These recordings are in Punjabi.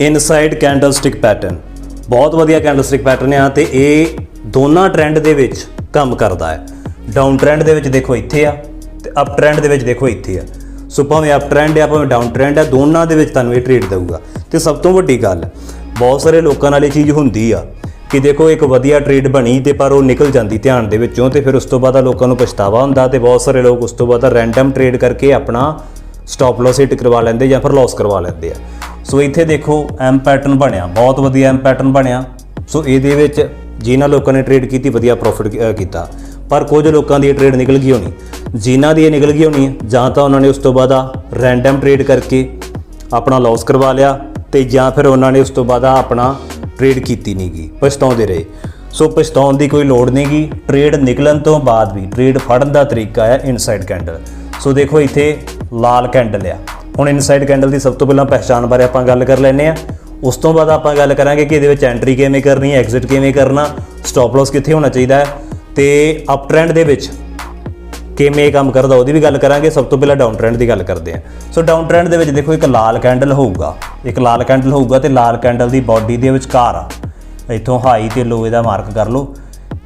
ਇਨਸਾਈਡ ਕੈਂਡਲਸਟਿਕ ਪੈਟਰਨ ਬਹੁਤ ਵਧੀਆ ਕੈਂਡਲਸਟਿਕ ਪੈਟਰਨ ਆ ਤੇ ਇਹ ਦੋਨਾਂ ਟ੍ਰੈਂਡ ਦੇ ਵਿੱਚ ਕੰਮ ਕਰਦਾ ਹੈ। ਡਾਊਨ ਟ੍ਰੈਂਡ ਦੇ ਵਿੱਚ ਦੇਖੋ ਇੱਥੇ ਆ ਤੇ ਅਪ ਟ੍ਰੈਂਡ ਦੇ ਵਿੱਚ ਦੇਖੋ ਇੱਥੇ ਆ। ਸੋ ਭਾਵੇਂ ਅਪ ਟ੍ਰੈਂਡ ਆ, ਭਾਵੇਂ ਡਾਊਨ ਟ੍ਰੈਂਡ ਆ, ਦੋਨਾਂ ਦੇ ਵਿੱਚ ਤੁਹਾਨੂੰ ਇਹ ਟ੍ਰੇਡ ਦੇਊਗਾ। ਤੇ ਸਭ ਤੋਂ ਵੱਡੀ ਗੱਲ, ਬਹੁਤ ਸਾਰੇ ਲੋਕਾਂ ਨਾਲ ਇਹ ਚੀਜ਼ ਹੁੰਦੀ ਆ ਕਿ ਦੇਖੋ ਇੱਕ ਵਧੀਆ ਟ੍ਰੇਡ ਬਣੀ ਤੇ ਪਰ ਉਹ ਨਿਕਲ ਜਾਂਦੀ ਧਿਆਨ ਦੇ ਵਿੱਚੋਂ ਤੇ ਫਿਰ ਉਸ ਤੋਂ ਬਾਅਦ ਆ ਲੋਕਾਂ ਨੂੰ ਪਛਤਾਵਾ ਹੁੰਦਾ ਤੇ ਬਹੁਤ ਸਾਰੇ ਲੋਕ ਉਸ ਤੋਂ ਬਾਅਦ ਰੈਂਡਮ ਟ੍ਰੇਡ ਕਰਕੇ ਆਪਣਾ ਸਟਾਪ ਲਾਸ ਹਿੱਟ ਕਰਵਾ ਲੈਂਦੇ ਜਾਂ ਫਿਰ ਲਾਸ ਕਰਵਾ ਲੈਂਦੇ ਆ। ਸੋ ਇੱਥੇ ਦੇਖੋ ਐਮ ਪੈਟਰਨ ਬਣਿਆ, ਬਹੁਤ ਵਧੀਆ ਐਮ ਪੈਟਰਨ ਬਣਿਆ। ਸੋ ਇਹਦੇ ਵਿੱਚ ਜਿਨ੍ਹਾਂ ਲੋਕਾਂ ਨੇ ਟ੍ਰੇਡ ਕੀਤੀ, ਵਧੀਆ ਪ੍ਰੋਫਿਟ ਕੀਤਾ। ਪਰ ਕੁਝ ਲੋਕਾਂ ਦੀ ਇਹ ਟ੍ਰੇਡ ਨਿਕਲ ਗਈ ਹੋਣੀ। ਜਿਨ੍ਹਾਂ ਦੀ ਇਹ ਨਿਕਲ ਗਈ ਹੋਣੀ, ਜਾਂ ਤਾਂ ਉਹਨਾਂ ਨੇ ਉਸ ਤੋਂ ਬਾਅਦ ਆ ਰੈਂਡਮ ਟ੍ਰੇਡ ਕਰਕੇ ਆਪਣਾ ਲਾਸ ਕਰਵਾ ਲਿਆ, ਤੇ ਜਾਂ ਫਿਰ ਉਹਨਾਂ ਨੇ ਉਸ ਤੋਂ ਬਾਅਦ ਆਪਣਾ ਟ੍ਰੇਡ ਕੀਤੀ ਨਹੀਂ ਗਈ ਪਛਤਾਉਂਦੇ ਰਹੇ। ਸੋ ਪਛਤਾਉਣ ਦੀ ਕੋਈ ਲੋੜ ਨਹੀਂ ਗੀ ਟ੍ਰੇਡ ਨਿਕਲਣ ਤੋਂ ਬਾਅਦ ਵੀ ਟ੍ਰੇਡ ਫੜਨ ਦਾ ਤਰੀਕਾ ਹੈ ਇਨਸਾਈਡ ਕੈਂਡਲ ਸੋ ਦੇਖੋ ਇੱਥੇ ਲਾਲ ਕੈਂਡਲ ਆ। ਹੁਣ ਇਨਸਾਈਡ ਕੈਂਡਲ ਦੀ ਸਭ ਤੋਂ ਪਹਿਲਾਂ ਪਹਿਚਾਣ ਬਾਰੇ ਆਪਾਂ ਗੱਲ ਕਰ ਲੈਨੇ ਆ ਉਸ ਤੋਂ ਬਾਅਦ ਆਪਾਂ ਗੱਲ ਕਰਾਂਗੇ ਕਿ ਇਹਦੇ ਵਿੱਚ ਐਂਟਰੀ ਕਿਵੇਂ ਕਰਨੀ ਹੈ ਐਗਜ਼ਿਟ ਕਿਵੇਂ ਕਰਨਾ ਸਟਾਪ ਲਾਸ ਕਿੱਥੇ ਹੋਣਾ ਚਾਹੀਦਾ ਹੈ ਤੇ ਅਪ ਟ੍ਰੈਂਡ ਦੇ ਵਿੱਚ ਕਿਵੇਂ ਇਹ ਕੰਮ ਕਰਦਾ, ਉਹਦੀ ਵੀ ਗੱਲ ਕਰਾਂਗੇ। ਸਭ ਤੋਂ ਪਹਿਲਾਂ ਡਾਊਨ ਟ੍ਰੈਂਡ ਦੀ ਗੱਲ ਕਰਦੇ ਹਾਂ। ਸੋ ਡਾਊਨ ਟ੍ਰੈਂਡ ਦੇ ਵਿੱਚ ਦੇਖੋ, ਇੱਕ ਲਾਲ ਕੈਂਡਲ ਹੋਊਗਾ। ਇੱਕ ਲਾਲ ਕੈਂਡਲ ਹੋਊਗਾ ਤੇ ਲਾਲ ਕੈਂਡਲ ਦੀ ਬਾਡੀ ਦੇ ਵਿਚਕਾਰ ਆ। ਇੱਥੋਂ ਹਾਈ ਤੇ ਲੋ ਇਹਦਾ ਮਾਰਕ ਕਰ ਲਓ।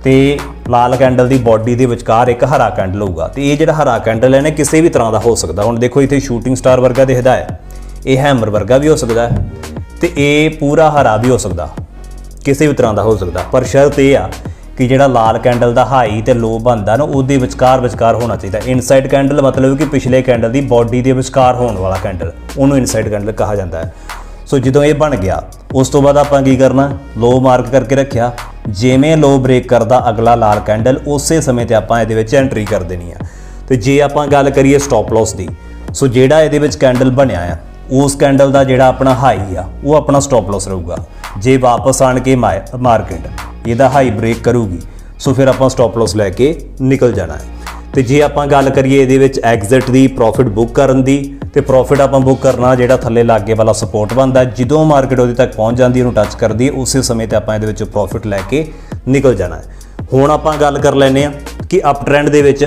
ਤੇ ਲਾਲ ਕੈਂਡਲ ਦੀ ਬਾਡੀ ਦੇ ਵਿਚਕਾਰ ਇੱਕ ਹਰਾ ਕੈਂਡਲ ਹੋਊਗਾ। ਤੇ ਇਹ ਜਿਹੜਾ ਹਰਾ ਕੈਂਡਲ ਹੈ ਨਾ ਕਿਸੇ ਵੀ ਤਰ੍ਹਾਂ ਦਾ ਹੋ ਸਕਦਾ। ਹੁਣ ਦੇਖੋ, ਇੱਥੇ ਸ਼ੂਟਿੰਗ ਸਟਾਰ ਵਰਗਾ ਦਿਖਦਾ ਹੈ। ਇਹ ਹੈਮਰ ਵਰਗਾ ਵੀ ਹੋ ਸਕਦਾ ਹੈ ਤੇ ਇਹ ਪੂਰਾ ਹਰਾ ਵੀ ਹੋ ਸਕਦਾ। ਕਿਸੇ ਵੀ ਤਰ੍ਹਾਂ ਦਾ ਹੋ ਸਕਦਾ। ਪਰ ਸ਼ਰਤ ਇਹ ਆ ਕਿ ਜਿਹੜਾ ਲਾਲ ਕੈਂਡਲ ਦਾ ਹਾਈ ਤੇ ਲੋ ਬਣਦਾ ਨਾ, ਉਹਦੇ ਵਿਚਕਾਰ ਵਿਚਕਾਰ ਹੋਣਾ ਚਾਹੀਦਾ। ਇਨਸਾਈਡ ਕੈਂਡਲ ਮਤਲਬ ਕਿ ਪਿਛਲੇ ਕੈਂਡਲ ਦੀ ਬਾਡੀ ਦੇ ਵਿਚਕਾਰ ਹੋਣ ਵਾਲਾ ਕੈਂਡਲ, ਉਹਨੂੰ ਇਨਸਾਈਡ ਕੈਂਡਲ ਕਿਹਾ ਜਾਂਦਾ ਹੈ। ਸੋ ਜਦੋਂ ਇਹ ਬਣ ਗਿਆ, ਉਸ ਤੋਂ ਬਾਅਦ ਆਪਾਂ ਕੀ ਕਰਨਾ? ਲੋ ਮਾਰਕ ਕਰਕੇ ਰੱਖਿਆ। ਜਿਵੇਂ ਲੋ ਬ੍ਰੇਕ ਕਰਦਾ ਅਗਲਾ ਲਾਲ ਕੈਂਡਲ, ਉਸੇ ਸਮੇਂ ਤੇ ਆਪਾਂ ਇਹਦੇ ਵਿੱਚ ਐਂਟਰੀ ਕਰ ਦੇਣੀ ਆ। ਤੇ ਜੇ ਆਪਾਂ ਗੱਲ ਕਰੀਏ ਸਟਾਪ ਲਾਸ ਦੀ, ਸੋ ਜਿਹੜਾ ਇਹਦੇ ਵਿੱਚ ਕੈਂਡਲ ਬਣਿਆ ਆ, ਉਸ ਕੈਂਡਲ ਦਾ ਜਿਹੜਾ ਆਪਣਾ ਹਾਈ ਆ, ਉਹ ਆਪਣਾ ਸਟਾਪ ਲਾਸ ਰਹੂਗਾ। ਜੇ ਵਾਪਸ ਆਣ ਕੇ ਮਾਰਕੀਟ ਇਹਦਾ ਹਾਈ ਬ੍ਰੇਕ ਕਰੂਗੀ, ਸੋ ਫਿਰ ਆਪਾਂ ਸਟਾਪ ਲਾਸ ਲੈ ਕੇ ਨਿਕਲ ਜਾਣਾ ਹੈ। ਤੇ ਜੇ ਆਪਾਂ ਗੱਲ ਕਰੀਏ ਇਹਦੇ ਵਿੱਚ ਐਗਜ਼ਿਟ ਦੀ ਪ੍ਰੋਫਿਟ ਬੁੱਕ ਕਰਨ ਦੀ ਤੇ ਪ੍ਰੋਫਿਟ ਆਪਾਂ ਬੁੱਕ ਕਰਨਾ ਜਿਹੜਾ ਥੱਲੇ ਲਾਗੇ ਵਾਲਾ ਸਪੋਰਟ ਬਣਦਾ ਜਦੋਂ ਮਾਰਕੀਟ ਉਹਦੇ ਤੱਕ ਪਹੁੰਚ ਜਾਂਦੀ ਉਹਨੂੰ ਟੱਚ ਕਰਦੀ ਹੈ, ਉਸੇ ਸਮੇਂ ਤੇ ਆਪਾਂ ਇਹਦੇ ਵਿੱਚ ਪ੍ਰੋਫਿਟ ਲੈ ਕੇ ਨਿਕਲ ਜਾਣਾ ਹੈ। ਹੁਣ ਆਪਾਂ ਗੱਲ ਕਰ ਲੈਨੇ ਆ ਕਿ ਅਪ ਟ੍ਰੈਂਡ ਦੇ ਵਿੱਚ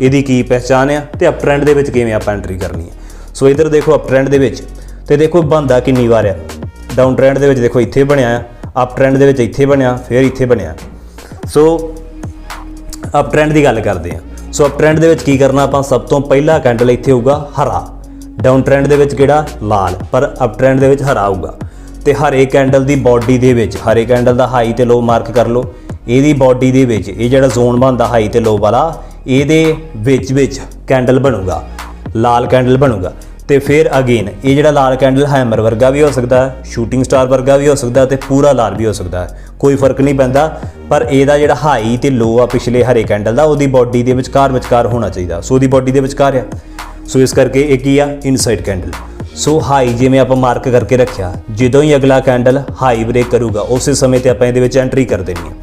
ਇਹਦੀ ਕੀ ਪਹਿਚਾਨ ਆ ਤੇ ਅਪ ਟ੍ਰੈਂਡ ਦੇ ਵਿੱਚ ਕਿਵੇਂ ਆਪਾਂ ਐਂਟਰੀ ਕਰਨੀ ਹੈ। ਸੋ ਇਧਰ ਦੇਖੋ ਅਪ ਟ੍ਰੈਂਡ ਦੇ ਵਿੱਚ ਤੇ ਦੇਖੋ ਬੰਦਾ ਕਿੰਨੀ ਵਾਰ ਆ। ਡਾਊਨ ਟ੍ਰੈਂਡ ਦੇ ਵਿੱਚ ਦੇਖੋ ਇੱਥੇ ਬਣਿਆ ਆ ਅਪ ਟ੍ਰੈਂਡ ਦੇ ਵਿੱਚ ਇੱਥੇ ਬਣਿਆ ਫਿਰ ਇੱਥੇ ਬਣਿਆ। ਸੋ ਅਪ ਟ੍ਰੈਂਡ ਦੀ ਗੱਲ ਕਰਦੇ ਹਾਂ। ਸੋ ਅਪ ਟ੍ਰੈਂਡ ਦੇ ਵਿੱਚ ਕੀ ਕਰਨਾ ਆਪਾਂ? ਸਭ ਤੋਂ ਪਹਿਲਾ ਕੈਂਡਲ ਇੱਥੇ ਹੋਊਗਾ ਹਰਾ। ਡਾਊਨ ਟ੍ਰੈਂਡ ਦੇ ਵਿੱਚ ਕਿਹੜਾ? ਲਾਲ। ਪਰ ਅਪ ਟ੍ਰੈਂਡ ਦੇ ਵਿੱਚ ਹਰਾ ਹੋਊਗਾ ਤੇ ਹਰੇ ਕੈਂਡਲ ਦੀ ਬਾਡੀ ਦੇ ਵਿੱਚ ਹਰੇ ਕੈਂਡਲ ਦਾ ਹਾਈ ਤੇ ਲੋ ਮਾਰਕ ਕਰ ਲਓ। ਇਹਦੀ ਬਾਡੀ ਦੇ ਵਿੱਚ, ਇਹ ਜਿਹੜਾ ਜ਼ੋਨ ਬਣਦਾ ਹਾਈ ਤੇ ਲੋ ਵਾਲਾ, ਇਹਦੇ ਵਿੱਚ ਵਿੱਚ ਕੈਂਡਲ ਬਣੂਗਾ। ਲਾਲ ਕੈਂਡਲ ਬਣੂਗਾ। ਤੇ ਫਿਰ ਅਗੇਨ ਇਹ ਜਿਹੜਾ ਲਾਲ ਕੈਂਡਲ ਹੈਮਰ ਵਰਗਾ ਵੀ ਹੋ ਸਕਦਾ ਹੈ ਸ਼ੂਟਿੰਗ ਸਟਾਰ ਵਰਗਾ ਵੀ ਹੋ ਸਕਦਾ ਹੈ ਤੇ ਪੂਰਾ ਲਾਲ ਵੀ ਹੋ ਸਕਦਾ ਹੈ। ਕੋਈ ਫ਼ਰਕ ਨਹੀਂ ਪੈਂਦਾ, ਪਰ ਇਹਦਾ ਜਿਹੜਾ ਹਾਈ ਤੇ ਲੋ ਆ ਪਿਛਲੇ ਹਰੇ ਕੈਂਡਲ ਦਾ, ਉਹਦੀ ਬਾਡੀ ਦੇ ਵਿਚਕਾਰ ਵਿਚਕਾਰ ਹੋਣਾ ਚਾਹੀਦਾ। ਸੋ ਉਹਦੀ ਬਾਡੀ ਦੇ ਵਿਚਕਾਰ ਆ। ਸੋ ਇਸ ਕਰਕੇ ਇਹ ਕੀ ਆ? ਇਨਸਾਈਡ ਕੈਂਡਲ ਸੋ ਹਾਈ ਜਿਵੇਂ ਆਪਾਂ ਮਾਰਕ ਕਰਕੇ ਰੱਖਿਆ, ਜਦੋਂ ਹੀ ਅਗਲਾ ਕੈਂਡਲ ਹਾਈ ਬ੍ਰੇਕ ਕਰੂਗਾ, ਉਸੇ ਸਮੇਂ ਤੇ ਆਪਾਂ ਇਹਦੇ ਵਿੱਚ ਐਂਟਰੀ ਕਰ ਦੇਣੀ ਹੈ।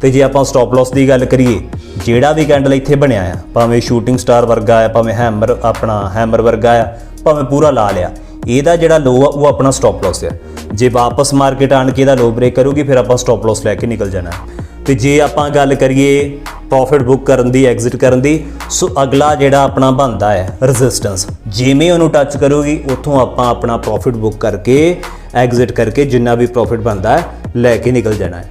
ਤੇ ਜੇ ਆਪਾਂ ਸਟਾਪ ਲਾਸ ਦੀ ਗੱਲ ਕਰੀਏ, ਜਿਹੜਾ ਵੀ ਕੈਂਡਲ ਇੱਥੇ ਬਣਿਆ ਆ, ਭਾਵੇਂ ਸ਼ੂਟਿੰਗ ਸਟਾਰ ਵਰਗਾ ਆ, ਭਾਵੇਂ ਹੈਮਰ ਆਪਣਾ ਹੈਮਰ ਵਰਗਾ ਆ ਭਾਵੇਂ ਪੂਰਾ ਲਾ ਲਿਆ। ਇਹਦਾ ਜਿਹੜਾ ਲੋ ਆ, ਉਹ ਆਪਣਾ ਸਟਾਪ ਲਾਸ ਹੈ ਜੇ ਵਾਪਸ ਮਾਰਕੀਟ ਆਣ ਕੇ ਇਹਦਾ ਲੋ ਬ੍ਰੇਕ ਕਰੂਗੀ, ਫਿਰ ਆਪਾਂ ਸਟਾਪ ਲਾਸ ਲੈ ਕੇ ਨਿਕਲ ਜਾਣਾ। ਹੈ। ਤੇ ਜੇ ਆਪਾਂ ਗੱਲ ਕਰੀਏ ਪ੍ਰੋਫਿਟ ਬੁੱਕ ਕਰਨ ਦੀ ਐਗਜ਼ਿਟ ਕਰਨ ਦੀ, ਸੋ ਅਗਲਾ ਜਿਹੜਾ ਆਪਣਾ ਬਣਦਾ ਹੈ ਰੈਜ਼ਿਸਟੈਂਸ ਜਿਵੇਂ ਉਹਨੂੰ ਟੱਚ ਕਰੂਗੀ, ਉੱਥੋਂ ਆਪਾਂ ਆਪਣਾ ਪ੍ਰੋਫਿਟ ਬੁੱਕ ਕਰਕੇ ਐਗਜ਼ਿਟ ਕਰਕੇ ਜਿੰਨਾ ਵੀ ਪ੍ਰੋਫਿਟ ਬਣਦਾ ਹੈ, ਲੈ ਕੇ ਨਿਕਲ ਜਾਣਾ ਹੈ।